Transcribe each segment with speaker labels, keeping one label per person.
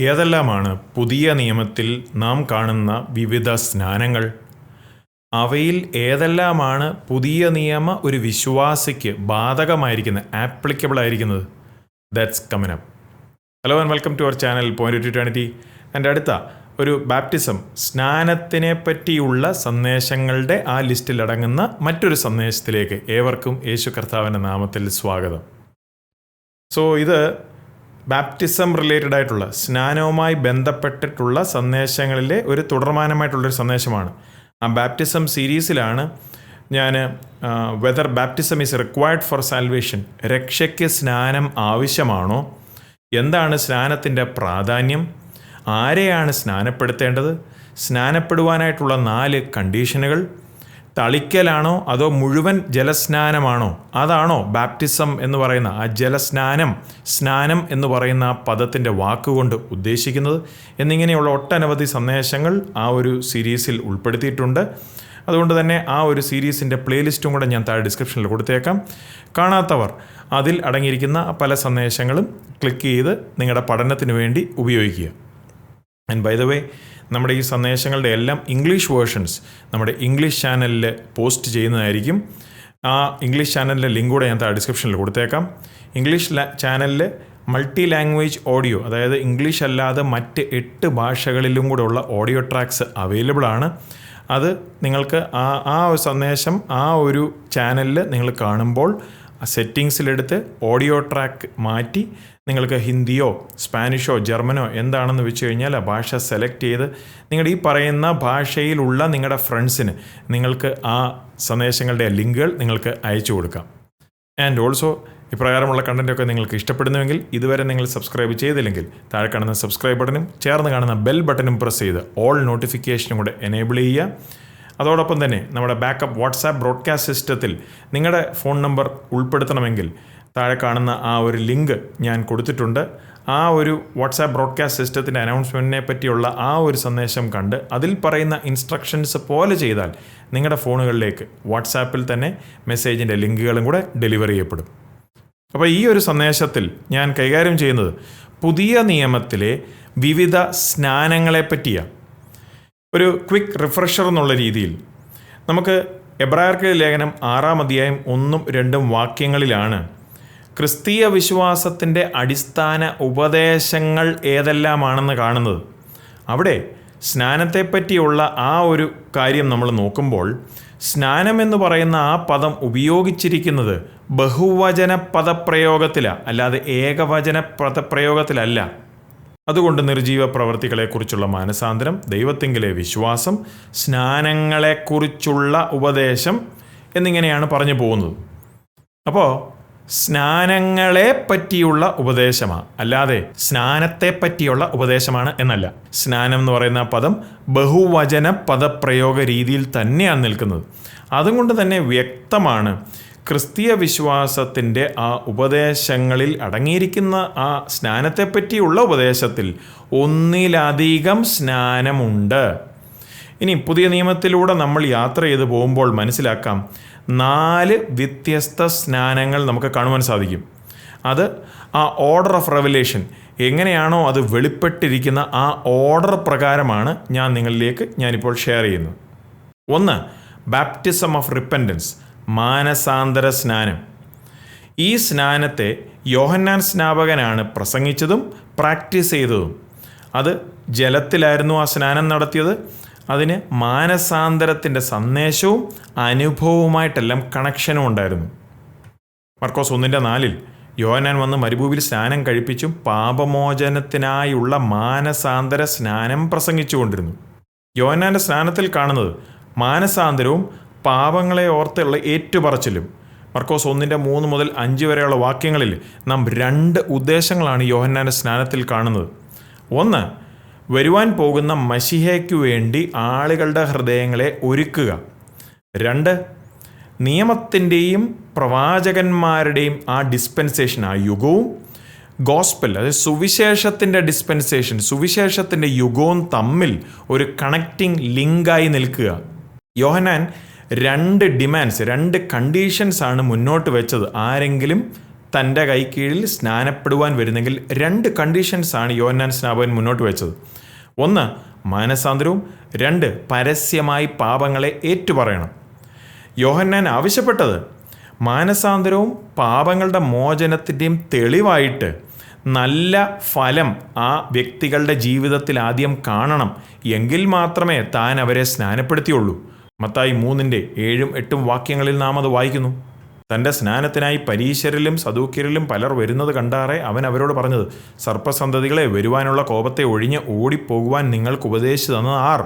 Speaker 1: ഏതെല്ലാമാണ് പുതിയ നിയമത്തിൽ നാം കാണുന്ന വിവിധ സ്നാനങ്ങൾ? അവയിൽ ഏതെല്ലാമാണ് പുതിയ നിയമ ഒരു വിശ്വാസിക്ക് ബാധകമായിരിക്കുന്നത് ആപ്ലിക്കബിൾ ആയിരിക്കുന്നത്? That's കമനം hello and welcome to our channel point two twenty എന്റെ അടുത്ത ഒരു ബാപ്റ്റിസം സ്നാനത്തിനെ പറ്റിയുള്ള സന്ദേശങ്ങളുടെ ആ ലിസ്റ്റിൽ അടങ്ങുന്ന മറ്റൊരു സന്ദേശത്തിലേക്ക് ഏവർക്കും യേശു കർത്താവിന്റെ നാമത്തിൽ സ്വാഗതം. സോ ഇത് ബാപ്റ്റിസം റിലേറ്റഡ് ആയിട്ടുള്ള സ്നാനവുമായി ബന്ധപ്പെട്ടിട്ടുള്ള സന്ദേശങ്ങളിലെ ഒരു തുടർമാനമായിട്ടുള്ളൊരു സന്ദേശമാണ്. ആ ബാപ്റ്റിസം സീരീസിലാണ് ഞാൻ whether baptism is required for salvation രക്ഷയ്ക്ക് സ്നാനം ആവശ്യമാണോ എന്താണ് സ്നാനത്തിന്റെ പ്രാധാന്യം ആരെയാണ് സ്നാനപ്പെടുത്തേണ്ടത് സ്നാനപ്പെടുവാനായിട്ടുള്ള നാല് കണ്ടീഷനുകൾ തളിക്കലാണോ അതോ മുഴുവൻ ജലസ്നാനമാണോ? അതാണോ ബാപ്റ്റിസം എന്ന് പറയുന്ന ആ ജലസ്നാനം സ്നാനം എന്ന് പറയുന്ന ആ പദത്തിന്റെ വാക്കുകൊണ്ട് ഉദ്ദേശിക്കുന്നത്? എന്നിങ്ങനെയുള്ള ഒട്ടനവധി സന്ദേശങ്ങൾ ആ ഒരു സീരീസിൽ ഉൾപ്പെടുത്തിയിട്ടുണ്ട്. അതുകൊണ്ട് തന്നെ ആ ഒരു സീരീസിന്റെ പ്ലേലിസ്റ്റും കൂടെ ഞാൻ താഴെ ഡിസ്ക്രിപ്ഷനിൽ കൊടുത്തേക്കാം. കാണാത്തവർ അതിൽ അടങ്ങിയിരിക്കുന്ന പല സന്ദേശങ്ങളും ക്ലിക്ക് ചെയ്ത് നിങ്ങളുടെ പഠനത്തിന് വേണ്ടി ഉപയോഗിക്കുക. ആൻഡ് ബൈ ദ വേ നമ്മുടെ ഈ സന്ദേശങ്ങളുടെ എല്ലാം ഇംഗ്ലീഷ് വേർഷൻസ് നമ്മുടെ ഇംഗ്ലീഷ് ചാനലിൽ പോസ്റ്റ് ചെയ്യുന്നതായിരിക്കും. ആ ഇംഗ്ലീഷ് ചാനലിന്റെ ലിങ്ക് കൂടെ ഞാൻ ഡിസ്ക്രിപ്ഷനിൽ കൊടുത്തേക്കാം. ഇംഗ്ലീഷ് ചാനലിൽ മൾട്ടി ലാംഗ്വേജ് ഓഡിയോ അതായത് ഇംഗ്ലീഷ് അല്ലാതെ മറ്റ് എട്ട് ഭാഷകളിലും കൂടെ ഉള്ള ഓഡിയോ ട്രാക്സ് അവൈലബിൾ ആണ്. അത് നിങ്ങൾക്ക് ആ ആ ഒരു സന്ദേശം ആ ഒരു ചാനലിൽ നിങ്ങൾ കാണുമ്പോൾ സെറ്റിങ്സിലെടുത്ത് ഓഡിയോ ട്രാക്ക് മാറ്റി നിങ്ങൾക്ക് ഹിന്ദിയോ സ്പാനിഷോ ജർമ്മനോ എന്താണെന്ന് വെച്ച് കഴിഞ്ഞാൽ ആ ഭാഷ സെലക്ട് ചെയ്ത് നിങ്ങളുടെ ഈ പറയുന്ന ഭാഷയിലുള്ള നിങ്ങളുടെ ഫ്രണ്ട്സിന് നിങ്ങൾക്ക് ആ സന്ദേശങ്ങളുടെ ലിങ്കുകൾ നിങ്ങൾക്ക് അയച്ചു കൊടുക്കാം. ആൻഡ് ഓൾസോ ഇപ്രകാരമുള്ള കണ്ടന്റൊക്കെ നിങ്ങൾക്ക് ഇഷ്ടപ്പെടുന്നുവെങ്കിൽ ഇതുവരെ നിങ്ങൾ സബ്സ്ക്രൈബ് ചെയ്തില്ലെങ്കിൽ താഴെ കാണുന്ന സബ്സ്ക്രൈബ് ബട്ടനും ചേർന്ന് കാണുന്ന ബെൽ ബട്ടനും പ്രസ് ചെയ്ത് ഓൾ നോട്ടിഫിക്കേഷനും കൂടെ എനേബിൾ ചെയ്യുക. അതോടൊപ്പം തന്നെ നമ്മുടെ ബാക്കപ്പ് വാട്സാപ്പ് ബ്രോഡ്കാസ്റ്റ് സിസ്റ്റത്തിൽ നിങ്ങളുടെ ഫോൺ നമ്പർ ഉൾപ്പെടുത്തണമെങ്കിൽ താഴെ കാണുന്ന ആ ഒരു ലിങ്ക് ഞാൻ കൊടുത്തിട്ടുണ്ട്. ആ ഒരു വാട്സാപ്പ് ബ്രോഡ്കാസ്റ്റ് സിസ്റ്റത്തിന്റെ അനൗൺസ്മെന്റിനെ പറ്റിയുള്ള ആ ഒരു സന്ദേശം കണ്ട് അതിൽ പറയുന്ന ഇൻസ്ട്രക്ഷൻസ് പോലെ ചെയ്താൽ നിങ്ങളുടെ ഫോണുകളിലേക്ക് വാട്സാപ്പിൽ തന്നെ മെസ്സേജിന്റെ ലിങ്കുകളും കൂടെ ഡെലിവർ ചെയ്യപ്പെടും. അപ്പോൾ ഈ ഒരു സന്ദേശത്തിൽ ഞാൻ കൈകാര്യം ചെയ്യുന്നത് പുതിയ നിയമത്തിലെ വിവിധ സ്നാനങ്ങളെ പറ്റിയാണ്. ഒരു ക്വിക്ക് റിഫ്രഷർ എന്നുള്ള രീതിയിൽ. നമുക്ക് എബ്രായർക്ക് ലേഖനം ആറാം അധ്യായം ഒന്നും രണ്ടും വാക്യങ്ങളിലാണ്. ക്രിസ്തീയ വിശ്വാസത്തിന്റെ അടിസ്ഥാന ഉപദേശങ്ങൾ ഏതെല്ലാമാണെന്ന് കാണുന്നത്. അവിടെ സ്നാനത്തെപ്പറ്റിയുള്ള ആ ഒരു കാര്യം നമ്മൾ നോക്കുമ്പോൾ സ്നാനം എന്ന് പറയുന്ന ആ പദം ഉപയോഗിച്ചിരിക്കുന്നത് ബഹുവചന പദപ്രയോഗത്തിലാണ് അല്ലാതെ ഏകവചന പദപ്രയോഗത്തിലല്ല അതുകൊണ്ട് നിർജീവ പ്രവൃത്തികളെക്കുറിച്ചുള്ള മാനസാന്തരം ദൈവത്തെങ്കിലെ വിശ്വാസം സ്നാനങ്ങളെക്കുറിച്ചുള്ള ഉപദേശം എന്നിങ്ങനെയാണ് പറഞ്ഞു പോകുന്നത്. അപ്പോൾ സ്നാനങ്ങളെ പറ്റിയുള്ള ഉപദേശമാണ് അല്ലാതെ സ്നാനത്തെ പറ്റിയുള്ള ഉപദേശമാണ് എന്നല്ല. സ്നാനം എന്ന് പറയുന്ന പദം ബഹുവചന പദപ്രയോഗ രീതിയിൽ തന്നെയാണ് നിൽക്കുന്നത്. അതുകൊണ്ട് തന്നെ വ്യക്തമാണ് ക്രിസ്തീയ വിശ്വാസത്തിന്റെ ആ ഉപദേശങ്ങളിൽ അടങ്ങിയിരിക്കുന്ന ആ സ്നാനത്തെപ്പറ്റിയുള്ള ഉപദേശത്തിൽ ഒന്നിലധികം സ്നാനമുണ്ട്. ഇനി പുതിയ നിയമത്തിലൂടെ നമ്മൾ യാത്ര ചെയ്ത് പോകുമ്പോൾ മനസ്സിലാക്കാം നാല് വ്യത്യസ്ത സ്നാനങ്ങൾ നമുക്ക് കാണുവാൻ സാധിക്കും. അത് ആ ഓർഡർ ഓഫ് റെവലേഷൻ എങ്ങനെയാണോ അത് വെളിപ്പെട്ടിരിക്കുന്ന ആ ഓർഡർ പ്രകാരമാണ് ഞാൻ നിങ്ങളിലേക്ക് ഞാനിപ്പോൾ ഷെയർ ചെയ്യുന്നത്. ഒന്ന് ബാപ്റ്റിസം ഓഫ് റിപ്പൻഡൻസ് മാനസാന്തര സ്നാനം. ഈ സ്നാനത്തെ യോഹന്നാൻ സ്നാപകനാണ് പ്രസംഗിച്ചതും പ്രാക്ടീസ് ചെയ്തതും. അത് ജലത്തിലായിരുന്നു ആ സ്നാനം നടത്തിയത്. അതിന് മാനസാന്തരത്തിന്റെ സന്ദേശവും അനുഭവവുമായിട്ടെല്ലാം കണക്ഷനും ഉണ്ടായിരുന്നു. മർക്കോസ് ഒന്നിന്റെ നാലിൽ യോഹനാൻ വന്ന് മരുഭൂവിൽ സ്നാനം കഴിപ്പിച്ചും പാപമോചനത്തിനായുള്ള മാനസാന്തര സ്നാനം പ്രസംഗിച്ചുകൊണ്ടിരുന്നു. യോഹനാന്റെ സ്നാനത്തിൽ കാണുന്നത് മാനസാന്തരവും പാപങ്ങളെ ഓർത്തുള്ള ഏറ്റുപറച്ചിലും മർക്കോസ് ഒന്നിന്റെ മൂന്ന് മുതൽ അഞ്ച് വരെയുള്ള വാക്യങ്ങളിൽ നാം രണ്ട് ഉദ്ദേശങ്ങളാണ് യോഹന്നാന്റെ സ്നാനത്തിൽ കാണുന്നത്. ഒന്ന് വരുവാൻ പോകുന്ന മഷിഹയ്ക്കു വേണ്ടി ആളുകളുടെ ഹൃദയങ്ങളെ ഒരുക്കുക. രണ്ട് നിയമത്തിന്റെയും പ്രവാചകന്മാരുടെയും ആ ഡിസ്പെൻസേഷൻ ആ യുഗവും ഗോസ്പൽ അതായത് സുവിശേഷത്തിന്റെ ഡിസ്പെൻസേഷൻ സുവിശേഷത്തിന്റെ യുഗവും തമ്മിൽ ഒരു കണക്റ്റിംഗ് ലിങ്കായി നിൽക്കുക. യോഹനാൻ രണ്ട് ഡിമാൻഡ്സ് രണ്ട് കണ്ടീഷൻസ് ആണ് മുന്നോട്ട് വെച്ചത്. ആരെങ്കിലും തന്റെ കൈക്കീഴിൽ സ്നാനപ്പെടുവാൻ വരുന്നെങ്കിൽ രണ്ട് കണ്ടീഷൻസ് ആണ് യോഹന്നാൻ സ്നാപകൻ മുന്നോട്ട് വെച്ചത്. ഒന്ന് മാനസാന്തരവും. രണ്ട് പരസ്യമായി പാപങ്ങളെ ഏറ്റുപറയണം. യോഹന്നാൻ ആവശ്യപ്പെട്ടത് മാനസാന്തരവും പാപങ്ങളുടെ മോചനത്തിന്റെയും തെളിവായിട്ട് നല്ല ഫലം ആ വ്യക്തികളുടെ ജീവിതത്തിൽ ആദ്യം കാണണം. എങ്കിൽ മാത്രമേ താൻ അവരെ സ്നാനപ്പെടുത്തിയുള്ളൂ. മത്തായി മൂന്നിന്റെ ഏഴും എട്ടും വാക്യങ്ങളിൽ നാം അത് വായിക്കുന്നു. തന്റെ സ്നാനത്തിനായി പരീശരിലും സദൂക്യരിലും പലർ വരുന്നത് കണ്ടാറെ അവൻ അവരോട് പറഞ്ഞത് സർപ്പസന്തതികളെ വരുവാനുള്ള കോപത്തെ ഒഴിഞ്ഞ് ഓടിപ്പോകുവാൻ നിങ്ങൾക്ക് ഉപദേശിച്ചു തന്നത് ആർ?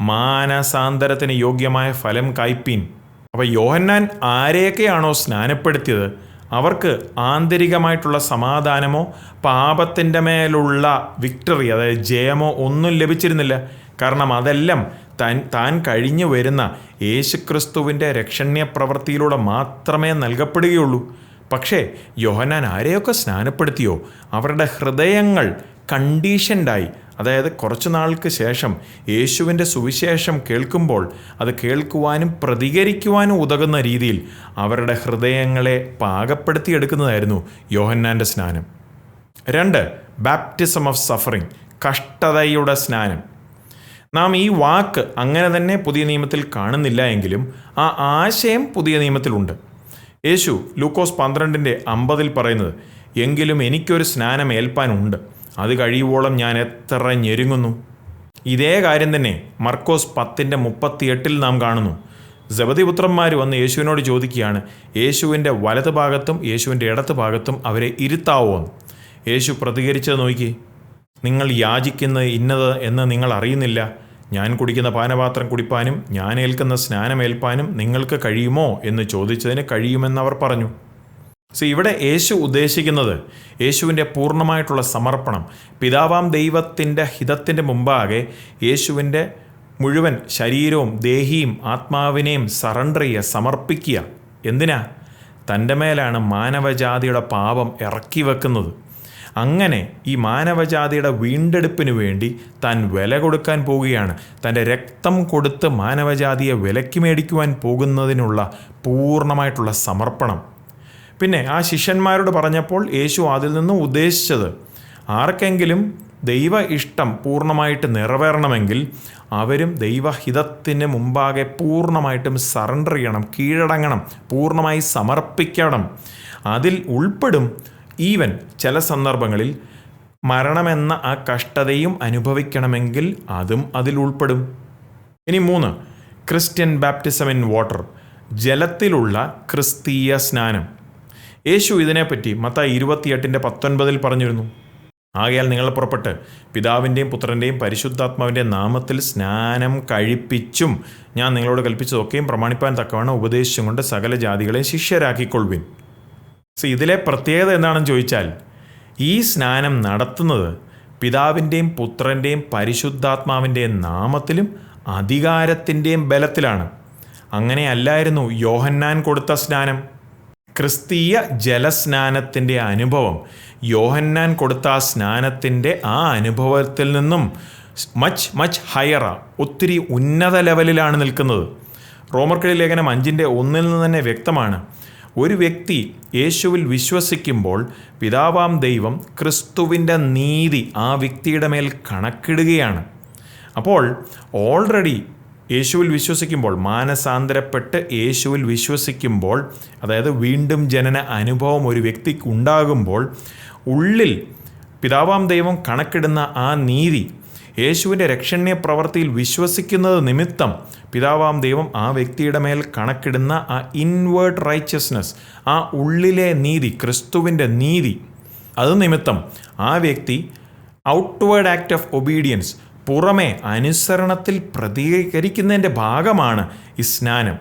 Speaker 1: മാനസാന്തരത്തിന് യോഗ്യമായ ഫലം കായ്പീൻ അപ്പോൾ യോഹന്നാൻ ആരെയൊക്കെയാണോ സ്നാനപ്പെടുത്തിയത്? അവർക്ക് ആന്തരികമായിട്ടുള്ള സമാധാനമോ പാപത്തിന്റെ മേലുള്ള വിക്ടറി അതായത് ജയമോ ഒന്നും ലഭിച്ചിരുന്നില്ല. കാരണം അതെല്ലാം താൻ താൻ കഴിഞ്ഞു വരുന്ന യേശുക്രിസ്തുവിന്റെ രക്ഷണ്യ പ്രവൃത്തിയിലൂടെ മാത്രമേ നൽകപ്പെടുകയുള്ളൂ. പക്ഷേ യോഹനാൻ ആരെയൊക്കെ സ്നാനപ്പെടുത്തിയോ? അവരുടെ ഹൃദയങ്ങൾ കണ്ടീഷൻഡായി. അതായത് കുറച്ചു നാൾക്ക് ശേഷം യേശുവിന്റെ സുവിശേഷം കേൾക്കുമ്പോൾ അത് കേൾക്കുവാനും പ്രതികരിക്കുവാനും ഉതകുന്ന രീതിയിൽ അവരുടെ ഹൃദയങ്ങളെ പാകപ്പെടുത്തിയെടുക്കുന്നതായിരുന്നു യോഹന്നാന്റെ സ്നാനം. രണ്ട് ബാപ്റ്റിസം ഓഫ് സഫറിങ് കഷ്ടതയുടെ സ്നാനം. നാം ഈ വാക്ക് അങ്ങനെ തന്നെ പുതിയ നിയമത്തിൽ കാണുന്നില്ല എങ്കിലും ആ ആശയം പുതിയ നിയമത്തിലുണ്ട്. യേശു ലൂക്കോസ് പന്ത്രണ്ടിന്റെ അമ്പതിൽ പറയുന്നത് എങ്കിലും എനിക്കൊരു സ്നാനം ഏൽപ്പാനുണ്ട്. അത് കഴിയുവോളം ഞാൻ എത്ര ഞെരുങ്ങുന്നു. ഇതേ കാര്യം തന്നെ മർക്കോസ് പത്തിന്റെ മുപ്പത്തിയെട്ടിൽ നാം കാണുന്നു. ജപതിപുത്രന്മാർ വന്ന് യേശുവിനോട് ചോദിക്കുകയാണ് യേശുവിന്റെ വലത് ഭാഗത്തും യേശുവിന്റെ ഇടത്ത് ഭാഗത്തും അവരെ ഇരുത്താവോ? യേശു പ്രതികരിച്ചത് നോക്കി നിങ്ങൾ യാചിക്കുന്നത് ഇന്നത് എന്ന് നിങ്ങൾ അറിയുന്നില്ല. ഞാൻ കുടിക്കുന്ന പാനപാത്രം കുടിപ്പാനും ഞാൻ ഏൽക്കുന്ന സ്നാനമേൽപ്പാനും നിങ്ങൾക്ക് കഴിയുമോ എന്ന് ചോദിച്ചതിന് കഴിയുമെന്ന് അവർ പറഞ്ഞു. സോ ഇവിടെ യേശു ഉദ്ദേശിക്കുന്നത് യേശുവിന്റെ പൂർണമായിട്ടുള്ള സമർപ്പണം. പിതാവാം ദൈവത്തിന്റെ ഹിതത്തിന്റെ മുമ്പാകെ യേശുവിന്റെ മുഴുവൻ ശരീരവും ദേഹിയും ആത്മാവിനെയും സറണ്ടർ ചെയ്യുക സമർപ്പിക്കുക. എന്തിനാ? തന്റെ മേലാണ് മാനവജാതിയുടെ പാപം ഇറക്കി വെക്കുന്നത്. അങ്ങനെ ഈ മാനവജാതിയുടെ വീണ്ടെടുപ്പിന് വേണ്ടി താൻ വില കൊടുക്കാൻ പോവുകയാണ്. തന്റെ രക്തം കൊടുത്ത് മാനവജാതിയെ വിലയ്ക്ക് മേടിക്കുവാൻ പോകുന്നതിനുള്ള പൂർണമായിട്ടുള്ള സമർപ്പണം. പിന്നെ ആ ശിഷ്യന്മാരോട് പറഞ്ഞപ്പോൾ യേശു അതിൽ നിന്ന് ഉദ്ദേശിച്ചത് ആർക്കെങ്കിലും ദൈവ ഇഷ്ടം പൂർണമായിട്ട് നിറവേറണമെങ്കിൽ അവരും ദൈവഹിതത്തിന് മുമ്പാകെ പൂർണമായിട്ടും സറണ്ടർ ചെയ്യണം കീഴടങ്ങണം പൂർണമായി സമർപ്പിക്കണം. അതിൽ ഉൾപ്പെടും ഈവൻ ചില സന്ദർഭങ്ങളിൽ മരണമെന്ന ആ കഷ്ടതയും അനുഭവിക്കണമെങ്കിൽ അതും അതിൽ ഉൾപ്പെടും. ഇനി മൂന്ന് ക്രിസ്ത്യൻ ബാപ്റ്റിസം ഇൻ വാട്ടർ ജലത്തിലുള്ള ക്രിസ്തീയ സ്നാനം. യേശു ഇതിനെപ്പറ്റി മത്ത ഇരുപത്തിയെട്ടിന്റെ പത്തൊൻപതിൽ പറഞ്ഞിരുന്നു. ആകയാൽ നിങ്ങൾ പുറപ്പെട്ട് പിതാവിന്റെയും പുത്രന്റെയും പരിശുദ്ധാത്മാവിന്റെയും നാമത്തിൽ സ്നാനം കഴിപ്പിച്ചും ഞാൻ നിങ്ങളോട് കൽപ്പിച്ചതൊക്കെയും പ്രമാണിപ്പാൻ തക്കവണ്ണം ഉപദേശിച്ചും കൊണ്ട് സകല ജാതികളെയും ശിഷ്യരാക്കിക്കൊള്ളുവിൻ. സോ ഇതിലെ പ്രത്യേകത എന്താണെന്ന് ചോദിച്ചാൽ ഈ സ്നാനം നടത്തുന്നത് പിതാവിന്റെയും പുത്രന്റെയും പരിശുദ്ധാത്മാവിന്റെയും നാമത്തിലും അധികാരത്തിന്റെയും ബലത്തിലാണ്. അങ്ങനെ അല്ലായിരുന്നു യോഹന്നാൻ കൊടുത്ത സ്നാനം. ക്രിസ്തീയ ജലസ്നാനത്തിന്റെ അനുഭവം. യോഹന്നാൻ കൊടുത്ത ആ സ്നാനത്തിന്റെ ആ അനുഭവത്തിൽ നിന്നും മച്ച് മച്ച് ഹയറ ഒത്തിരി ഉന്നത ലെവലിലാണ് നിൽക്കുന്നത്. റോമർക്കിളി ലേഖനം അഞ്ചിന്റെ ഒന്നിൽ നിന്ന് തന്നെ വ്യക്തമാണ്. ഒരു വ്യക്തി യേശുവിൽ വിശ്വസിക്കുമ്പോൾ പിതാവാം ദൈവം ക്രിസ്തുവിന്റെ നീതി ആ വ്യക്തിയുടെ മേൽ കണക്കിടുകയാണ്. അപ്പോൾ ഓൾറെഡി യേശുവിൽ വിശ്വസിക്കുമ്പോൾ മാനസാന്തരപ്പെട്ട് യേശുവിൽ വിശ്വസിക്കുമ്പോൾ അതായത് വീണ്ടും ജനന അനുഭവം ഒരു വ്യക്തിക്ക് ഉണ്ടാകുമ്പോൾ ഉള്ളിൽ പിതാവാം ദൈവം കണക്കിടുന്ന ആ നീതി യേശുവിന്റെ രക്ഷണീയ പ്രവൃത്തിയിൽ വിശ്വസിക്കുന്നത് നിമിത്തം പിതാവാം ദൈവം ആ വ്യക്തിയുടെ മേൽ കണക്കിടുന്ന ആ ഇൻവേർട്ട് റൈച്ചസ്നസ് ആ ഉള്ളിലെ നീതി ക്രിസ്തുവിന്റെ നീതി. അത് നിമിത്തം ആ വ്യക്തി ഔട്ട്വേർഡ് ആക്ട് ഓഫ് ഒബീഡിയൻസ് പുറമേ അനുസരണത്തിൽ പ്രതികരിക്കുന്നതിന്റെ ഭാഗമാണ് ഈ സ്നാനം.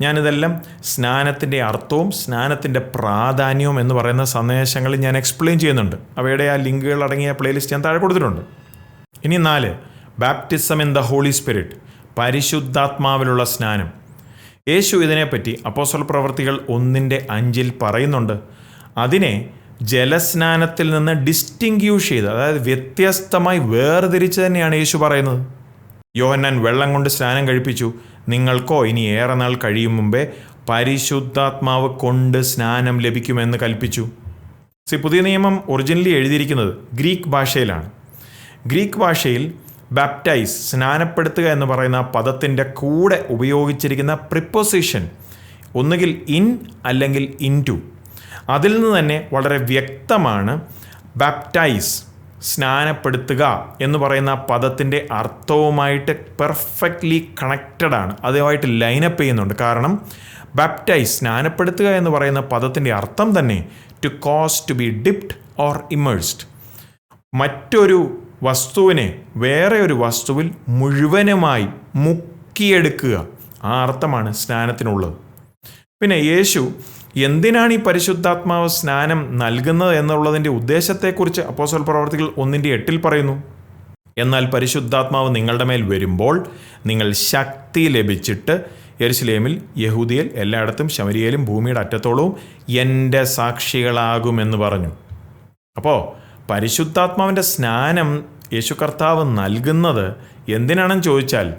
Speaker 1: ഞാനിതെല്ലാം സ്നാനത്തിന്റെ അർത്ഥവും സ്നാനത്തിന്റെ പ്രാധാന്യവും എന്ന് പറയുന്ന സന്ദേശങ്ങൾ ഞാൻ എക്സ്പ്ലെയിൻ ചെയ്യുന്നുണ്ട്. അവയുടെ ആ ലിങ്കുകൾ അടങ്ങിയ പ്ലേലിസ്റ്റ് ഞാൻ താഴെ കൊടുത്തിട്ടുണ്ട്. ഇനി നാല് baptism in the holy spirit പരിശുദ്ധാത്മാവിലുള്ള സ്നാനം. യേശു ഇതിനെപ്പറ്റി അപ്പോസ്വൽ പ്രവർത്തികൾ ഒന്നിന്റെ അഞ്ചിൽ പറയുന്നുണ്ട്. അതിനെ ജലസ്നാനത്തിൽ നിന്ന് ഡിസ്റ്റിങ്ക്യൂഷ് ചെയ്ത് അതായത് വ്യത്യസ്തമായി വേർതിരിച്ച് തന്നെയാണ് യേശു പറയുന്നത്. യോഹന്നാൻ വെള്ളം കൊണ്ട് സ്നാനം കഴിപ്പിച്ചു. നിങ്ങൾക്കോ ഇനി ഏറെ നാൾ കഴിയും മുമ്പേ പരിശുദ്ധാത്മാവ് കൊണ്ട് സ്നാനം ലഭിക്കുമെന്ന് കൽപ്പിച്ചു. സി പുതിയ നിയമം ഒറിജിനലി എഴുതിയിരിക്കുന്നത് ഗ്രീക്ക് ഭാഷയിലാണ്. ഗ്രീക്ക് ഭാഷയിൽ ബാപ്റ്റൈസ് സ്നാനപ്പെടുത്തുക എന്ന് പറയുന്ന പദത്തിന്റെ കൂടെ ഉപയോഗിച്ചിരിക്കുന്ന പ്രിപ്പൊസിഷൻ ഒന്നുകിൽ ഇൻ അല്ലെങ്കിൽ ഇൻ ടു അതിൽ നിന്ന് തന്നെ വളരെ വ്യക്തമാണ് ബാപ്റ്റൈസ് സ്നാനപ്പെടുത്തുക എന്ന് പറയുന്ന പദത്തിന്റെ അർത്ഥവുമായിട്ട് പെർഫെക്റ്റ്ലി കണക്റ്റഡ് ആണ്. അതുമായിട്ട് ലൈനപ്പ് ചെയ്യുന്നുണ്ട്. കാരണം ബാപ്റ്റൈസ് സ്നാനപ്പെടുത്തുക എന്ന് പറയുന്ന പദത്തിന്റെ അർത്ഥം തന്നെ to cause to be dipped or immersed മറ്റൊരു വസ്തുവിനെ വേറെ ഒരു വസ്തുവിൽ മുഴുവനുമായി മുക്കിയെടുക്കുക. ആ അർത്ഥമാണ് സ്നാനത്തിനുള്ളത്. പിന്നെ യേശു എന്തിനാണ് ഈ പരിശുദ്ധാത്മാവ് സ്നാനം നൽകുന്നത് എന്നുള്ളതിന്റെ ഉദ്ദേശത്തെക്കുറിച്ച് അപ്പോസൽ പ്രവർത്തികൾ ഒന്നിന്റെ എട്ടിൽ പറയുന്നു. എന്നാൽ പരിശുദ്ധാത്മാവ് നിങ്ങളുടെ മേൽ വരുമ്പോൾ നിങ്ങൾ ശക്തി ലഭിച്ചിട്ട് യെരുസലേമിൽ യഹൂദിയൽ എല്ലായിടത്തും ശമരിയയിലും ഭൂമിയുടെ അറ്റത്തോളവും എന്റെ സാക്ഷികളാകുമെന്ന് പറഞ്ഞു. അപ്പോൾ പരിശുദ്ധാത്മാവിന്റെ സ്നാനം യേശു കർത്താവ് നൽകുന്നത് എന്തിനാണെന്ന് ചോദിച്ചാൽ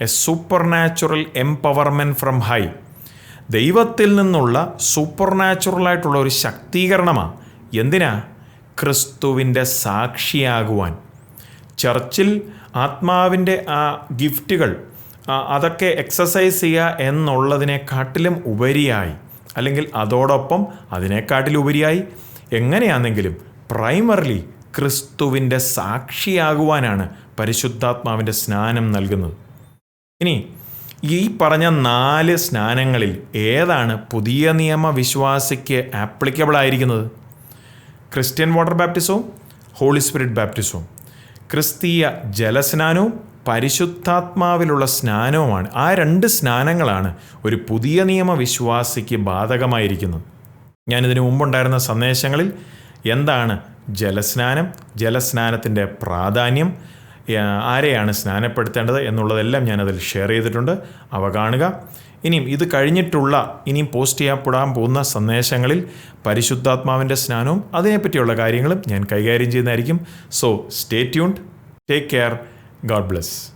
Speaker 1: a supernatural empowerment from high ദൈവത്തിൽ നിന്നുള്ള സൂപ്പർ നാച്ചുറലായിട്ടുള്ള ഒരു ശക്തീകരണമാണ് എന്തിനാ? ക്രിസ്തുവിന്റെ സാക്ഷിയാകുവാൻ. ചർച്ചിൽ ആത്മാവിന്റെ ആ ഗിഫ്റ്റുകൾ അതൊക്കെ എക്സസൈസ് ചെയ്യുക എന്നുള്ളതിനെക്കാട്ടിലും ഉപരിയായി. അല്ലെങ്കിൽ അതോടൊപ്പം അതിനെക്കാട്ടിലുപരിയായി. എങ്ങനെയാണെങ്കിലും പ്രൈമറിലി ക്രിസ്തുവിന്റെ സാക്ഷിയാകുവാനാണ് പരിശുദ്ധാത്മാവിന്റെ സ്നാനം നൽകുന്നത്. ഇനി ഈ പറഞ്ഞ നാല് സ്നാനങ്ങളിൽ ഏതാണ് പുതിയ നിയമ വിശ്വാസിക്ക് ആപ്ലിക്കബിൾ ആയിരിക്കുന്നത്? ക്രിസ്ത്യൻ വാട്ടർ ബാപ്റ്റിസവും ഹോളി സ്പിരിറ്റ് ബാപ്റ്റിസവും. ക്രിസ്തീയ ജലസ്നാനവും പരിശുദ്ധാത്മാവിലുള്ള സ്നാനവുമാണ്. ആ രണ്ട് സ്നാനങ്ങളാണ് ഒരു പുതിയ നിയമ വിശ്വാസിക്ക് ബാധകമായിരിക്കുന്നത്. ഞാനിതിനു മുമ്പുണ്ടായിരുന്ന സന്ദേശങ്ങളിൽ എന്താണ് ജലസ്നാനം? ജലസ്നാനത്തിന്റെ പ്രാധാന്യം ആരെയാണ് സ്നാനപ്പെടുത്തേണ്ടത് എന്നുള്ളതെല്ലാം ഞാനതിൽ ഷെയർ ചെയ്തിട്ടുണ്ട്. അവ കാണുക. ഇനിയും ഇത് കഴിഞ്ഞിട്ടുള്ള ഇനിയും പോസ്റ്റ് ചെയ്യപ്പെടാൻ പോകുന്ന സന്ദേശങ്ങളിൽ പരിശുദ്ധാത്മാവിന്റെ സ്നാനവും അതിനെപ്പറ്റിയുള്ള കാര്യങ്ങളും ഞാൻ കൈകാര്യം ചെയ്യുന്നതായിരിക്കും. So stay tuned take care God bless